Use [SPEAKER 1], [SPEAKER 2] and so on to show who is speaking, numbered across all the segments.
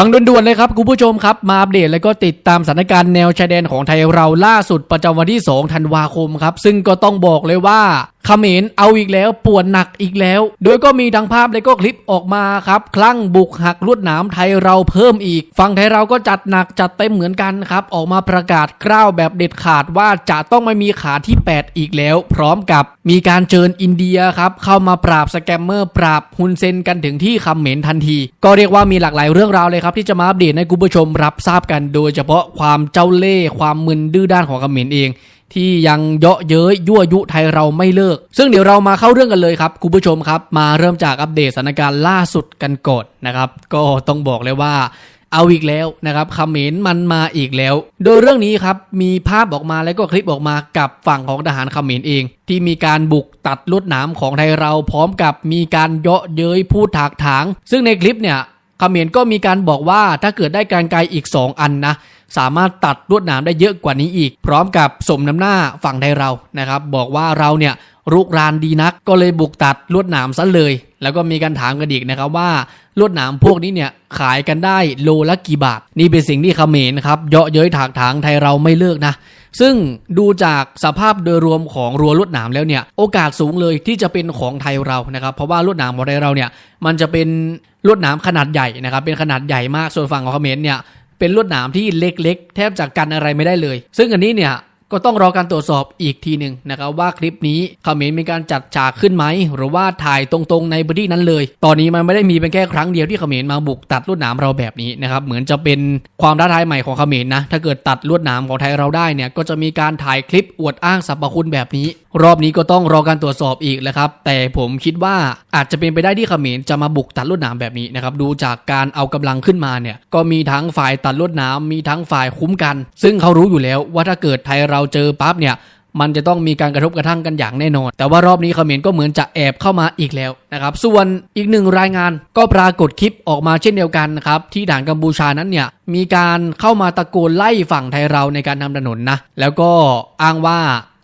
[SPEAKER 1] ฟังด่วนๆเลยครับคุณผู้ชมครับ มาอัปเดตแล้วก็ติดตามสถานการณ์แนวชายแดนของไทยเราล่าสุดประจำวันที่ 2 ธันวาคมครับ ซึ่งก็ต้องบอกเลยว่า เขมรเอาอีกแล้วปวดหนักอีกแล้ว โดยก็มีทั้งภาพและก็คลิปออกมาครับ คลั่งบุกหักลวดหนามไทยเราเพิ่มอีก ฝั่งไทยเราก็จัดหนักจัดเต็มเหมือนกันครับ ออกมาประกาศกล้าวแบบเด็ดขาดว่าจะต้องไม่มีขาที่ 8 อีกแล้ว พร้อมกับมีการเชิญอินเดียครับ เข้ามาปราบสแกมเมอร์ปราบฮุนเซนกันถึงที่คำเขมรทันที ก็เรียกว่ามีหลากหลายเรื่องราวเลยครับ ที่จะมาอัปเดตให้คุณผู้ชมรับทราบกัน โดยเฉพาะความเจ้าเล่ห์ความมึนดื้อด้านของคำเขมรเอง ที่ยังเยาะเย้ยยั่วยุไทยเราไม่เลิก ซึ่งเดี๋ยวเรามาเข้าเรื่องกันเลยครับคุณผู้ชมครับ มาเริ่มจากอัปเดตสถานการณ์ล่าสุดกันก่อนนะครับ ก็ต้องบอกเลยว่าเอาอีกแล้วนะครับเขมรมันมาอีกแล้ว โดยเรื่องนี้ครับมีภาพออกมาแล้วก็คลิปออกมากับฝั่งของทหารเขมรเอง ที่มีการบุกตัดลวดหนามของไทยเราพร้อมกับมีการเยาะเย้ยพูดถากถาง ซึ่งในคลิปเนี่ยเขมรก็มีการบอกว่าถ้าเกิดได้การไกลอีก 2 อันนะ สามารถตัดลวดหนามได้เยอะกว่านี้อีก พร้อมกับสมน้ำหน้าฝั่งไทยเรานะครับ บอกว่าเราเนี่ยรุกรานดีนักก็เลยบุกตัดลวดหนามซะเลย แล้วก็มีการถามกันอีกนะครับว่าลวดหนามพวกนี้เนี่ยขายกันได้โลละกี่บาท นี่เป็นสิ่งที่เขมรครับเยาะเย้ยถากถางไทยเราไม่เลิกนะ ซึ่งดูจากสภาพโดยรวมของรั้วลวดหนามแล้วเนี่ยโอกาสสูงเลยที่จะเป็นของไทยเรานะครับ เพราะว่าลวดหนามของไทยเราเนี่ยมันจะเป็นลวดหนามขนาดใหญ่นะครับเป็นขนาดใหญ่มากส่วนฝั่งของเขมรเนี่ย เป็นลวดหนามที่เล็กๆ แทบจะกันอะไรไม่ได้เลย ซึ่งอันนี้เนี่ย ก็ต้องรอการตรวจสอบอีกทีหนึ่งนะครับว่าคลิปนี้เขมรมีการจัดฉากขึ้นไหมหรือว่าถ่ายตรงๆในพื้นที่นั้นเลย ตอนนี้มันไม่ได้มีเป็นแค่ครั้งเดียวที่เขมรมาบุกตัดลวดหนามเราแบบนี้นะครับเหมือนจะเป็นความท้าทายใหม่ของเขมรนะถ้าเกิดตัดลวดหนามของไทยเราได้เนี่ยก็จะมีการถ่ายคลิปอวดอ้างสรรพคุณแบบนี้ รอบนี้ก็ต้องรอการตรวจสอบอีกแหละครับแต่ผมคิดว่าอาจจะเป็นไปได้ที่เขมรจะมาบุกตัดลวดหนามแบบนี้นะครับดูจากการเอากำลังขึ้นมาเนี่ยก็มีทั้งฝ่ายตัดลวดหนามมีทั้งฝ่ายคุ้มกัน ซึ่งเขารู้อยู่แล้วว่าถ้าเกิดไทยเราเจอปั๊บเนี่ยมันจะต้องมีการกระทบกระทั่งกันอย่างแน่นอน แต่ว่ารอบนี้เขมรก็เหมือนจะแอบเข้ามาอีกแล้วนะครับ ส่วนอีกหนึ่งรายงานก็ปรากฏคลิปออกมาเช่นเดียวกันนะครับ ที่ด่านกัมพูชานั้นเนี่ยมีการเข้ามาตะโกนไล่ฝั่งไทยเราในการทำถนนนะ แล้วก็อ้างว่า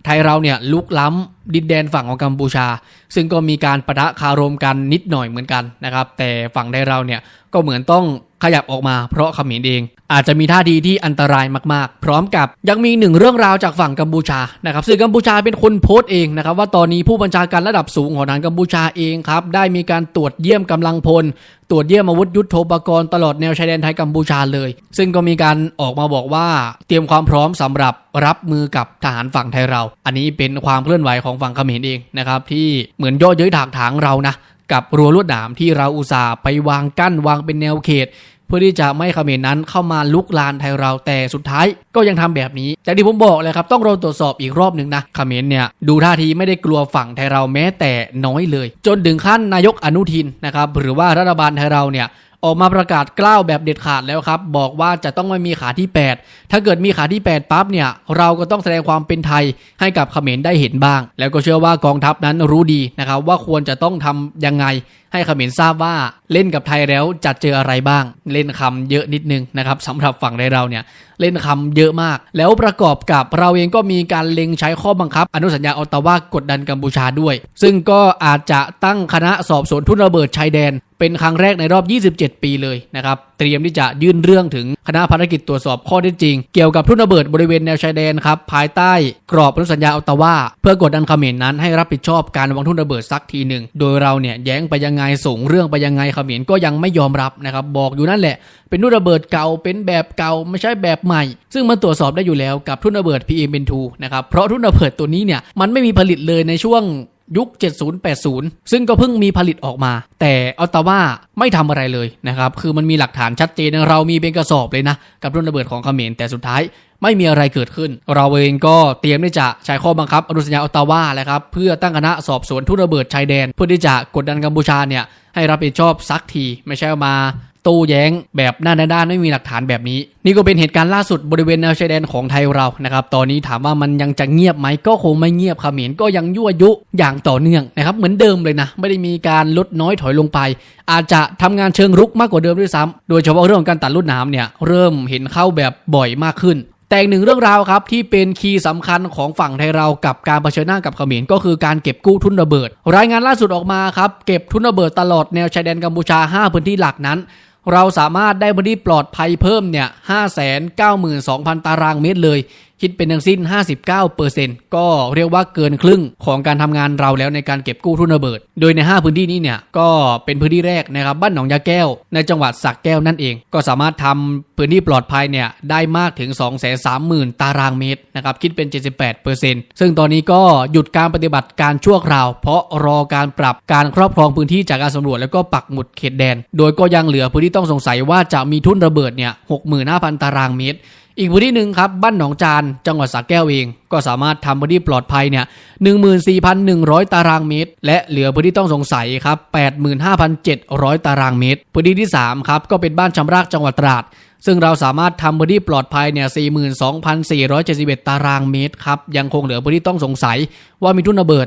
[SPEAKER 1] ไทยเราเนี่ยลุกล้ำดินแดนฝั่งของกัมพูชา ซึ่งก็มีการประทะคารมกันนิดหน่อยเหมือนกันนะครับ แต่ฝั่งไทยเราเนี่ยก็เหมือนต้อง ขยับออกมาเพราะเขมรเอง อาจจะมีท่าทีที่อันตรายมากๆ พร้อมกับยังมีหนึ่งเรื่องราวจากฝั่งกัมพูชานะครับสื่อกัมพูชาเป็นคนโพสต์เองนะครับว่าตอนนี้ผู้บัญชาการระดับสูงของทางกัมพูชาเองครับได้มีการตรวจเยี่ยมกำลังพลตรวจเยี่ยมอาวุธยุทโธปกรณ์ตลอดแนวชายแดนไทยกัมพูชาเลย ซึ่งก็มีการออกมาบอกว่าเตรียมความพร้อมสำหรับรับมือกับทหารฝั่งไทยเรา อันนี้เป็นความเคลื่อนไหวของฝั่งเขมรเองนะครับที่เหมือนย่อเย้ยถากถางเรานะกับรั้วลวดหนามที่เราอุตส่าห์ไปวางกั้นวางเป็นแนวเขต พื่อที่จะไม่เขมรนั้นเข้ามาลุกลานไทยเราแต่สุดท้ายก็ยังทำแบบนี้จากที่ผมบอกเลยครับต้องรอตรวจสอบอีกรอบหนึ่งนะเขมรเนี่ยดูท่าทีไม่ได้กลัวฝั่งไทยเราแม้แต่น้อยเลย จนถึงขั้นนายกอนุทินนะครับหรือว่ารัฐบาลไทยเราเนี่ย ออกมาประกาศกล้าวแบบเด็ดขาดแล้วครับ บอกว่าจะต้องไม่มีขาที่ 8 ถ้าเกิดมีขาที่ 8ปั๊บเนี่ย เราก็ต้องแสดงความเป็นไทยให้กับเขมรได้เห็นบ้าง แล้วก็เชื่อว่ากองทัพนั้นรู้ดีนะครับว่าควรจะต้องทำยังไงให้เขมรทราบว่าเล่นกับไทยแล้วจะเจออะไรบ้าง เล่นคำเยอะนิดนึงนะครับสำหรับฝั่งในเราเนี่ยเล่นคำเยอะมาก แล้วประกอบกับเราเองก็มีการเล็งใช้ข้อบังคับ อนุสัญญาออตตาวากดดันกัมพูชาด้วย ซึ่งก็อาจจะตั้งคณะสอบสวนทุนระเบิดชายแดน เป็นครั้งแรกในรอบ 27 ปีเลยนะครับ เตรียมที่จะยื่นเรื่องถึงคณะภารกิจตรวจสอบข้อเท็จจริง เกี่ยวกับทุ่นระเบิดบริเวณแนวชายแดนครับ ภายใต้กรอบอนุสัญญาออตตาวาเพื่อกดดันเขมรนั้นให้รับผิดชอบการวางทุ่นระเบิดสักทีหนึ่ง โดยเราเนี่ยแย้งไปยังไงส่งเรื่องไปยังไงเขมรก็ยังไม่ยอมรับนะครับบอกอยู่นั่นแหละ เป็นทุ่นระเบิดเก่าเป็นแบบเก่าไม่ใช่แบบใหม่ ซึ่งมันตรวจสอบได้อยู่แล้วกับทุ่นระเบิด PM2 นะครับเพราะทุ่นระเบิดตัวนี้เนี่ยมันไม่มีผลิตเลยในช่วง ยุค 70-80 ซึ่งก็เพิ่งมีผลิตออกมา แต่ออตตาวาไม่ทำอะไรเลยนะครับ คือมันมีหลักฐานชัดเจนเรามีเป็นกระสอบเลยนะ กับรุ่นระเบิดของเขมรแต่สุดท้ายไม่มีอะไรเกิดขึ้น เราเองก็เตรียมที่จะใช้ข้อบังคับอนุสัญญาออตตาวาแหละครับเพื่อตั้งคณะสอบสวนทุนระเบิดชายแดน เพื่อที่จะกดดันกัมพูชาเนี่ยให้รับผิดชอบสักทีไม่ใช่มา โต้แย้งแบบหน้าด้านไม่มีหลักฐานแบบนี้ นี่ก็เป็นเหตุการณ์ล่าสุดบริเวณแนวชายแดนของไทยเรานะครับตอนนี้ถามว่ามันยังจะเงียบไหมก็คงไม่เงียบเขมรก็ยังยั่วยุอย่างต่อเนื่องนะครับเหมือนเดิมเลยนะไม่ได้มีการลดน้อยถอยลงไป อาจจะทำงานเชิงรุกมากกว่าเดิมด้วยซ้ำโดยเฉพาะเรื่องการตัดลูกน้ำเนี่ยเริ่มเห็นเข้าแบบบ่อยมากขึ้นแต่อีกหนึ่งเรื่องราวครับที่เป็นคีย์สำคัญของฝั่งไทยเรากับการเผชิญหน้ากับเขมรก็คือการเก็บกู้ทุนระเบิด รายงานล่าสุดออกมาครับ เก็บทุนระเบิดตลอดแนวชายแดนกัมพูชา 5 พื้นที่หลักนั้น เราสามารถได้พื้นที่ปลอดภัยเพิ่มเนี่ย592,000 ตารางเมตรเลยคิดเป็นทั้งสิ้น 59%ก็เรียกว่าเกินครึ่งของการทำงานเราแล้วในการเก็บกู้ทุนระเบิด โดยใน 5 พื้นที่นี้เนี่ยก็เป็นพื้นที่แรกนะครับบ้านหนองยาแก้ว ในจังหวัดสักแก้วนั่นเอง ก็สามารถทำพื้นที่ปลอดภัยเนี่ยได้มากถึง 230,000 ตารางเมตรนะครับคิดเป็น 78%ซึ่งตอนนี้ก็หยุดการปฏิบัติการชั่วคราว เพราะรอการปรับการครอบครองพื้นที่จากการสำรวจแล้วก็ปักหมุดเขตแดน โดยก็ยังเหลือพื้นที่ต้องสงสัยว่าจะมีทุ่นระเบิดเนี่ย65,000 ตารางเมตร อีกพื้นที่หนึ่งครับบ้านหนองจานจังหวัดสระแก้วเอง ก็สามารถทำพื้นที่ปลอดภัยเนี่ย14,100 ตารางเมตร และเหลือพื้นที่ต้องสงสัยครับ85,700 ตารางเมตร พื้นที่ที่3ครับก็เป็นบ้านชำรากจังหวัดตราด ซึ่งเราสามารถทำพื้นที่ปลอดภัยเนี่ย 42,471 ตารางเมตรครับ ยังคงเหลือพื้นที่ต้องสงสัยว่ามีทุ่นระเบิด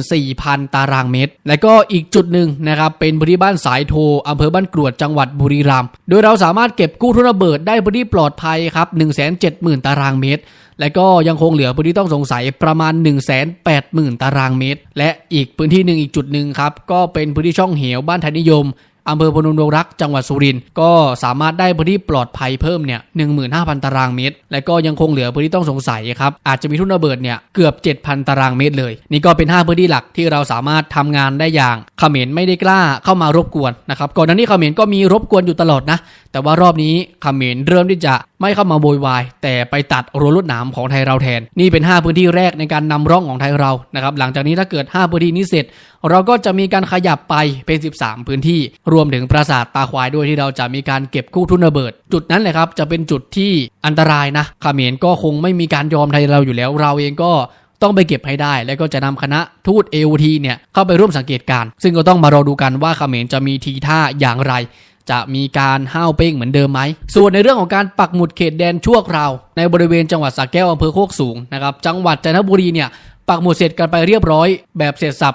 [SPEAKER 1] 394,000 ตารางเมตร และก็อีกจุดหนึ่งนะครับ เป็นพื้นที่บ้านสายโทอำเภอบ้านกรวด จังหวัดบุรีรัมย์ โดยเราสามารถเก็บกู้ทุ่นระเบิดได้พื้นที่ปลอดภัยครับ 170,000 ตารางเมตร และก็ยังคงเหลือพื้นที่ต้องสงสัยประมาณ 180,000 ตารางเมตร และอีกพื้นที่หนึ่งอีกจุดหนึ่งครับ ก็เป็นพื้นที่ช่องเหวบ้านไทยนิยม อำเภอพนมดงรักจังหวัดสุรินทร์ก็สามารถได้พื้นที่ปลอดภัยเพิ่มเนี่ย15,000 ตารางเมตร และก็ยังคงเหลือพื้นที่ต้องสงสัยครับอาจจะมีทุ่นระเบิดเนี่ยเกือบ 7,000 ตารางเมตรเลย นี่ก็เป็น 5 พื้นที่หลักที่เราสามารถทำงานได้อย่างเขมรไม่ได้กล้าเข้ามารบกวนนะครับก่อนหน้านี้เขมรก็มีรบกวนอยู่ตลอดนะ แต่ว่ารอบนี้คเมรเริ่มที่จะไม่เข้ามาโวยวาย แต่ไปตัดรั้วลวดหนามของไทยเราแทน นี่เป็น 5 พื้นที่แรกในการนำร่องของไทยเรานะครับหลังจากนี้ถ้าเกิด 5 พื้นที่นี้เสร็จ เราก็จะมีการขยับไปเป็น 13 พื้นที่ รวมถึงปราสาทตาควายด้วยที่เราจะมีการเก็บกู้ทุนระเบิด จุดนั้นแหละครับจะเป็นจุดที่อันตรายนะคเมรก็คงไม่มีการยอมไทยเราอยู่แล้ว เราเองก็ต้องไปเก็บให้ได้ แล้วก็จะนำคณะทูต AOT เนี่ยเข้าไปร่วมสังเกตการณ์ซึ่งก็ต้องมารอดูกันว่าเขมรจะมีทีท่าอย่างไร จะมีการห้าวเป้งเหมือนเดิมไหม ส่วนในเรื่องของการปักหมุดเขตแดนชั่วคราว ในบริเวณจังหวัดสระแก้วอำเภอโคกสูงนะครับจังหวัดจันทบุรีเนี่ยปักหมุดเสร็จกันไปเรียบร้อย แบบเสร็จสับ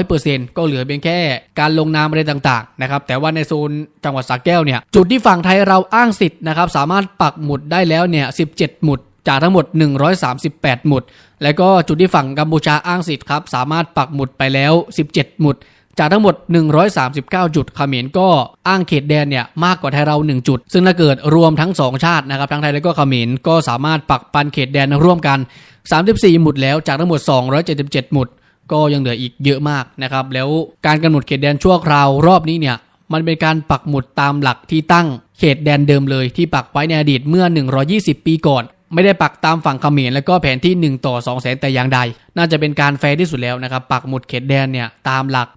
[SPEAKER 1] 100%ก็เหลือเพียงแค่การลงนามอะไรต่างๆนะครับแต่ว่าในโซนจังหวัดสระแก้วเนี่ยจุดที่ฝั่งไทยเราอ้างสิทธิ์นะครับสามารถปักหมุดได้แล้วเนี่ย17 หมุดจากทั้งหมด 138 หมุด แล้วก็จุดที่ฝั่งกัมพูชาอ้างสิทธิ์ครับสามารถปักหมุดไปแล้ว 17 หมุด จากทั้งหมด 139 จุดเขมรก็อ้างเขตแดนเนี่ยมากกว่าไทยเรา 1 จุด ซึ่งถ้าเกิดรวมทั้ง 2 ชาตินะครับทั้งไทยและก็เขมรก็สามารถปักปันเขตแดนร่วมกัน 34 หมุดแล้วจากทั้งหมด 277 หมุด ก็ยังเหลืออีกเยอะมากนะครับแล้วการกำหนดเขตแดนชั่วคราวรอบนี้เนี่ยมันเป็นการปักหมุดตามหลักที่ตั้งเขตแดนเดิมเลยที่ปักไว้ในอดีตเมื่อ 120 ปีก่อน ไม่ได้ปักตามฝั่งเขมรแล้วก็แผนที่ 1 ต่อ2แสนแต่อย่างใด น่าจะเป็นการแฟร์ที่สุดแล้วนะครับ ปักหมุดเขตแดนเนี่ยตามหลัก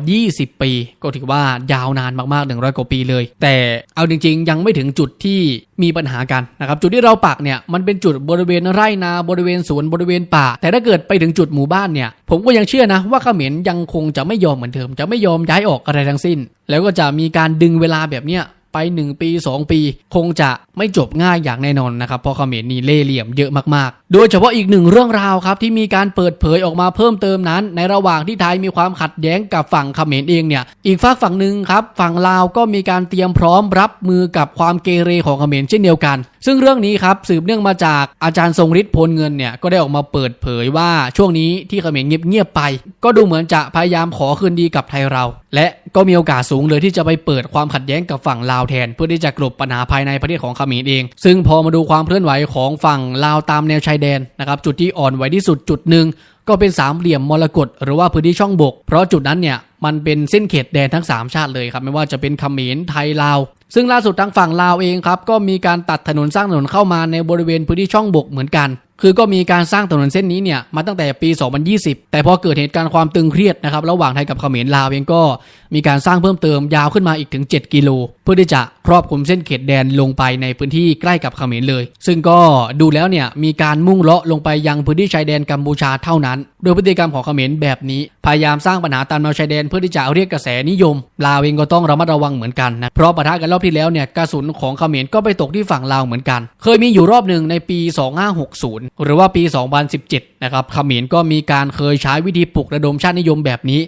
[SPEAKER 1] 120 ปี ก็ถือว่ายาวนานมากๆ 100 กว่าปีเลย แต่เอาจริงๆ ยังไม่ถึงจุดที่มีปัญหากันนะครับ จุดที่เราปักเนี่ยมันเป็นจุดบริเวณไร่นาบริเวณสวนบริเวณป่า แต่ถ้าเกิดไปถึงจุดหมู่บ้านเนี่ยผมก็ยังเชื่อนะว่าเขมรยังคงจะไม่ยอมเหมือนเดิมจะไม่ยอมย้ายออกอะไรทั้งสิ้น แล้วก็จะมีการดึงเวลาแบบเนี้ย ไป1ปี 2 ปี คงจะไม่จบง่ายอย่างแน่นอนนะครับเพราะเขมรนี่เล่ห์เหลี่ยมเยอะมากๆโดยเฉพาะอีกหนึ่งเรื่องราวครับที่มีการเปิดเผยออกมาเพิ่มเติมนั้น ในระหว่างที่ไทยมีความขัดแย้งกับฝั่งเขมรเองเนี่ยอีกฝากฝั่งหนึ่งครับฝั่งลาวก็มีการเตรียมพร้อมรับมือกับความเกเรของเขมรเช่นเดียวกัน ซึ่งเรื่องนี้ครับสืบเนื่องมาจากอาจารย์ทรงฤทธิ์พลเงินเนี่ยก็ได้ออกมาเปิดเผยว่าช่วงนี้ที่เขมรเงียบๆไป ก็ดูเหมือนจะพยายามขอคืนดีกับไทยเรา และก็มีโอกาสสูงเลยที่จะไปเปิดความขัดแย้งกับฝั่งลาวแทน เพื่อที่จะกลบปัญหาภายในประเทศของเขมรเอง ซึ่งพอมาดูความเคลื่อนไหวของฝั่งลาวตามแนวชายแดนนะครับจุดที่อ่อนไหวที่สุดจุดหนึ่งก็เป็นสามเหลี่ยมมรกตหรือว่าพื้นที่ช่องบก เพราะจุดนั้นเนี่ยมันเป็นเส้นเขตแดนทั้ง 3 ชาติเลยครับไม่ว่าจะเป็นเขมรไทยลาวซึ่งล่าสุดทางฝั่งลาวเองครับก็มีการตัดถนนสร้างถนนเข้ามาในบริเวณพื้นที่ช่องบกเหมือนกัน คือก็มีการสร้างถนนเส้นนี้เนี่ยมาตั้งแต่ปี 2020 แต่พอเกิดเหตุการณ์ความตึงเครียดนะครับระหว่างไทยกับเขมรลาวเองก็มีการสร้างเพิ่มเติมยาวขึ้นมาอีกถึง 7 กิโล เพื่อที่จะครอบคลุมเส้นเขตแดนลงไปในพื้นที่ใกล้กับเขมรเลย ซึ่งก็ดูแล้วเนี่ยมีการมุ่งเลาะลงไปยังพื้นที่ชายแดนกัมพูชาเท่านั้น โดยพฤติกรรมของเขมรแบบนี้ พยายามสร้างปัญหาตามแนวชายแดนเพื่อที่จะเรียกกระแสนิยม ลาวเองก็ต้องระมัดระวังเหมือนกันนะเพราะปะทะกันรอบที่แล้วเนี่ยกระสุนของเขมรก็ไปตกที่ฝั่งลาวเหมือนกัน เคยมีอยู่รอบหนึ่งในปี 2560 หรือว่าปี 2017 นะครับเขมรก็มีการเคยใช้วิธีปลุกระดมชาตินิยมแบบนี้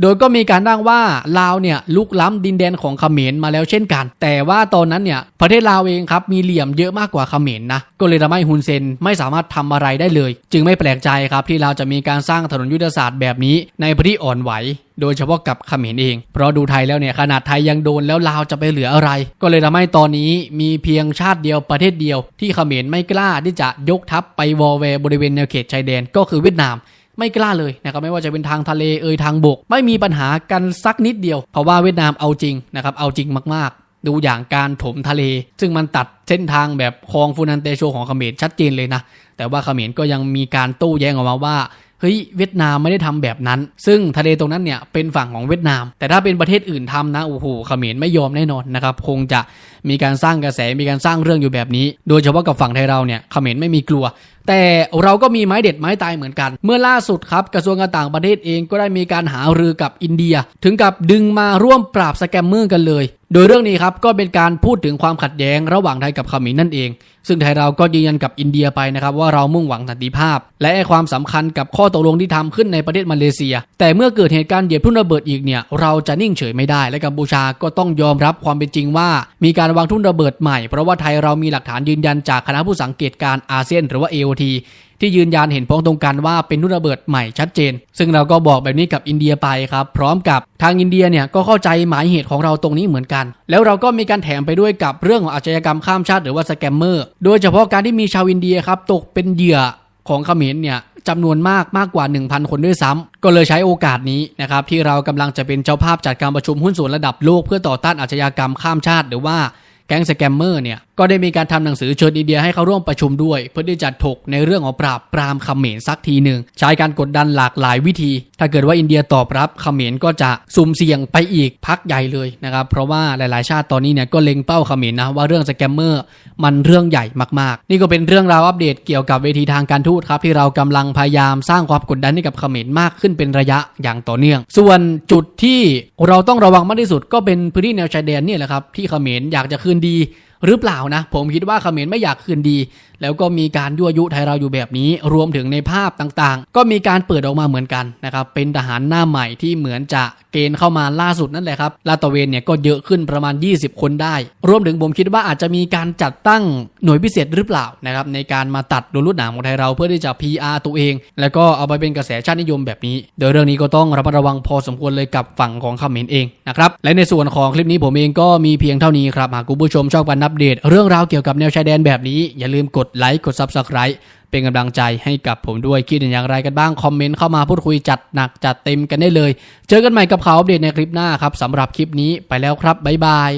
[SPEAKER 1] โดยก็มีการอ้างว่าลาวเนี่ยลุกล้ำดินแดนของเขมรมาแล้วเช่นกัน แต่ว่าตอนนั้นเนี่ยประเทศลาวเองครับมีเหลี่ยมเยอะมากกว่าเขมรนะก็เลยทำให้ฮุนเซนไม่สามารถทำอะไรได้เลย จึงไม่แปลกใจครับที่ลาวจะมีการสร้างถนนยุทธศาสตร์แบบนี้ในพื้นที่อ่อนไหวโดยเฉพาะกับเขมรเอง เพราะดูไทยแล้วเนี่ยขนาดไทยยังโดนแล้วลาวจะไปเหลืออะไร ก็เลยทำให้ตอนนี้มีเพียงชาติเดียวประเทศเดียว ที่เขมรไม่กล้าที่จะยกทัพไปวอลเวบริเวณแนวเขตชายแดนก็คือเวียดนาม ไม่กล้าเลยนะครับไม่ว่าจะเป็นทางทะเลเอ่ยทางบก ไม่มีปัญหากันสักนิดเดียว เพราะว่าเวียดนามเอาจริงนะครับเอาจริงมากๆ ดูอย่างการถมทะเล ซึ่งมันตัดเส้นทางแบบคลองฟูนันเตโชของเขมรชัดเจนเลยนะ แต่ว่าเขมรก็ยังมีการโต้แย้งออกมาว่าเฮ้ยเวียดนามไม่ได้ทำแบบนั้น ซึ่งทะเลตรงนั้นเนี่ยเป็นฝั่งของเวียดนาม แต่ถ้าเป็นประเทศอื่นทำนะโอ้โหเขมรไม่ยอมแน่นอนนะครับคงจะมีการสร้างกระแสมีการสร้างเรื่องอยู่แบบนี้ โดยเฉพาะกับฝั่งไทยเราเนี่ยเขมรไม่มีกลัว แต่เราก็มีไม้เด็ดไม้ตายเหมือนกัน เมื่อล่าสุดครับกระทรวงการต่างประเทศเองก็ได้มีการหารือกับอินเดีย ถึงกับดึงมาร่วมปราบสแกมเมอร์กันเลย โดยเรื่องนี้ครับก็เป็นการพูดถึงความขัดแย้งระหว่างไทยกับเขมรนั่นเอง ซึ่งไทยเราก็ยืนยันกับอินเดียไปนะครับว่าเรามุ่งหวังสันติภาพ และความสำคัญกับข้อตกลงที่ทำขึ้นในประเทศมาเลเซีย แต่เมื่อเกิดเหตุการณ์เหยียบทุ่นระเบิดอีกเนี่ยเราจะนิ่งเฉยไม่ได้ และกัมพูชาก็ต้องยอมรับความเป็นจริงว่า มีการวางทุ่นระเบิดใหม่เพราะว่าไทยเรามีหลักฐานยืนยันจากคณะผู้สังเกตการอาเซียนหรือว่า AOT ที่ยืนยันเห็นพ้องตรงกันว่าเป็นทุ่นระเบิดใหม่ชัดเจน ซึ่งเราก็บอกแบบนี้กับอินเดียไปครับพร้อมกับทางอินเดียเนี่ยก็เข้าใจหมายเหตุของเราตรงนี้เหมือนกัน แล้วเราก็มีการแถมไปด้วยกับเรื่องของอาชญากรรมข้ามชาติหรือว่าสแกมเมอร์โดยเฉพาะการที่มีชาวอินเดียครับตกเป็นเหยื่อของเขมรเนี่ยจำนวนมากมากกว่า 1,000 คนด้วยซ้ำก็เลยใช้โอกาสนี้นะครับที่เรากำลังจะเป็นเจ้าภาพจัดการประชุมหุ้นส่วนระดับโลกเพื่อต่อต้านอาชญากรรมข้ามชาติ หรือว่า แก๊งสแกมเมอร์เนี่ยก็ได้มีการทำหนังสือเชิญอินเดียให้เข้าร่วมประชุมด้วย เพื่อที่จะถกในเรื่องของปราบปรามเขมรสักทีหนึ่งใช้การกดดันหลากหลายวิธี ถ้าเกิดว่าอินเดียตอบรับเขมรก็จะสุ่มเสี่ยงไปอีกพักใหญ่เลยนะครับเพราะว่าหลายๆ ชาติตอนนี้เนี่ยก็เล็งเป้าเขมรนะว่าเรื่องสแกมเมอร์มันเรื่องใหญ่มากๆ นี่ก็เป็นเรื่องราวอัปเดตเกี่ยวกับเวทีทางการทูตครับที่เรากำลังพยายามสร้างความกดดันให้กับเขมรมากขึ้นเป็นระยะอย่างต่อเนื่อง ส่วนจุดที่เราต้องระวังมากที่สุดก็เป็นพื้นที่แนวชายแดนเนี่ยแหละครับที่เขมรอยากจะคืนดีหรือเปล่านะ ผมคิดว่าเขมรไม่อยากคืนดีแล้วก็มีการยั่วยุไทยเราอยู่แบบนี้ รวมถึงในภาพต่างๆ ก็มีการเปิดออกมาเหมือนกันนะครับเป็นทหารหน้าใหม่ที่เหมือนจะเกณฑ์เข้ามาล่าสุดนั่นแหละครับลาตะเวนเนี่ยก็เยอะขึ้นประมาณ 20 คนได้ รวมถึงผมคิดว่าอาจจะมีการจัดตั้งหน่วยพิเศษหรือเปล่านะครับในการมาตัดโดนลูดหนามของไทยเราเพื่อที่จะ PR ตัวเอง แล้วก็เอาไปเป็นกระแสชาตินิยมแบบนี้ โดยเรื่องนี้ก็ต้องระมัดระวังพอสมควรเลยกับฝั่งของเขมรเองนะครับและในส่วนของคลิปนี้ผมเองก็มีเพียงเท่านี้ครับหากคุณผู้ชมชอบการอัปเดต เรื่องราวเกี่ยวกับแนวชายแดนแบบนี้อย่าลืมกดไลค์กด Subscribe เป็นกำลังใจให้กับผมด้วยคิดเห็นอย่างไรกันบ้าง คอมเมนต์เข้ามาพูดคุยจัดหนักจัดเต็มกันได้เลย เจอกันใหม่กับข่าวอัปเดตในคลิปหน้าครับสำหรับคลิปนี้ไปแล้วครับบ๊ายบาย